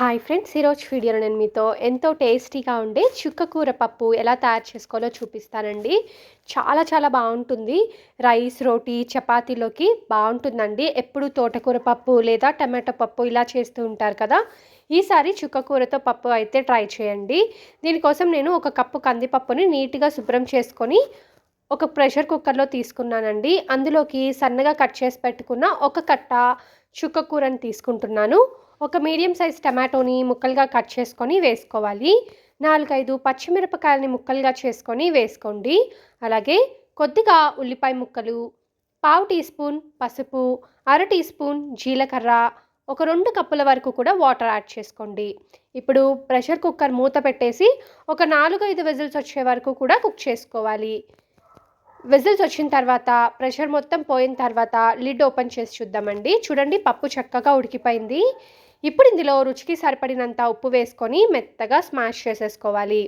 Hi friends ఈరోజు వీడియోలో నేను మీతో ఎంతో టేస్టీగా ఉండే చుక్కకూర పప్పు ఎలా తయారు చేసుకోవాలో చూపిస్తానండి. చాలా చాలా బాగుంటుంది. రైస్ రోటీ చపాతీలోకి బాగుంటుందండి. ఎప్పుడు తోటకూర పప్పు లేదా టమాటో పప్పు ఇలా చేస్తూ ఉంటారు కదా. ఈసారి చుక్కకూరతో పప్పు అయితే ట్రై చేయండి. దీనికోసం నేను ఒక కప్పు కందిపప్పుని నీట్గా శుభ్రం చేసుకొని ఒక ప్రెషర్ కుక్కర్లో తీసుకున్నానండి. అందులోకి సన్నగా కట్ చేసి పెట్టుకున్న ఒక కట్ట చుక్కకూరని తీసుకుంటున్నాను. ఒక మీడియం సైజ్ టమాటోని ముక్కలుగా కట్ చేసుకొని వేసుకోవాలి. నాలుగైదు పచ్చిమిరపకాయలని ముక్కలుగా చేసుకొని వేసుకోండి. అలాగే కొద్దిగా ఉల్లిపాయ ముక్కలు పావు టీ స్పూన్ పసుపు అర టీ స్పూన్ జీలకర్ర ఒక రెండు కప్పుల వరకు కూడా వాటర్ యాడ్ చేసుకోండి. ఇప్పుడు ప్రెషర్ కుక్కర్ మూత పెట్టేసి ఒక నాలుగు ఐదు విజిల్స్ వచ్చే వరకు కూడా కుక్ చేసుకోవాలి. విజిల్స్ వచ్చిన తర్వాత ప్రెషర్ మొత్తం పోయిన తర్వాత లిడ్ ఓపెన్ చేసి చూద్దామండి. చూడండి పప్పు చక్కగా ఉడికిపోయింది. ఇప్పుడు ఇందులో రుచికి సరిపడినంత ఉప్పు వేసుకొని మెత్తగా స్మాష్ చేసేసుకోవాలి.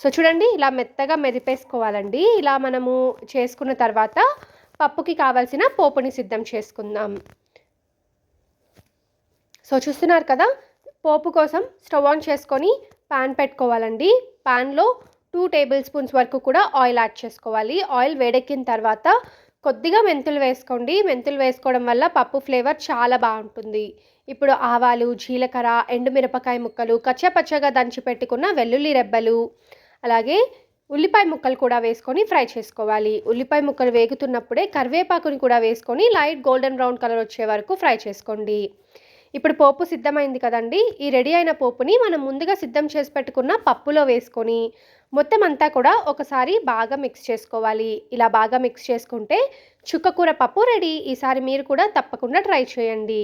సో చూడండి ఇలా మెత్తగా మెదిపేసుకోవాలండి. ఇలా మనము చేసుకున్న తర్వాత పప్పుకి కావాల్సిన పోపుని సిద్ధం చేసుకుందాం. సో చూస్తున్నారు కదా పోపు కోసం స్టవ్ ఆన్ చేసుకొని పాన్ పెట్టుకోవాలండి. పాన్లో టూ టేబుల్ స్పూన్స్ వరకు కూడా ఆయిల్ యాడ్ చేసుకోవాలి. ఆయిల్ వేడెక్కిన తర్వాత కొద్దిగా మెంతులు వేసుకోండి. మెంతులు వేసుకోవడం వల్ల పప్పు ఫ్లేవర్ చాలా బాగుంటుంది. ఇప్పుడు ఆవాలు జీలకర్ర ఎండుమిరపకాయ ముక్కలు కచ్చపచ్చగా దంచి పెట్టుకున్న వెల్లుల్లి రెబ్బలు అలాగే ఉల్లిపాయ ముక్కలు కూడా వేసుకొని ఫ్రై చేసుకోవాలి. ఉల్లిపాయ ముక్కలు వేగుతున్నప్పుడే కరివేపాకుని కూడా వేసుకొని లైట్ గోల్డెన్ బ్రౌన్ కలర్ వచ్చే వరకు ఫ్రై చేసుకోండి. ఇప్పుడు పోపు సిద్ధమైంది కదండి. ఈ రెడీ అయిన పోపుని మనం ముందుగా సిద్ధం చేసి పెట్టుకున్న పప్పులో వేసుకొని మొత్తం అంతా కూడా ఒకసారి బాగా మిక్స్ చేసుకోవాలి. ఇలా బాగా మిక్స్ చేసుకుంటే చుక్కకూర పప్పు రెడీ. ఈసారి మీరు కూడా తప్పకుండా ట్రై చేయండి.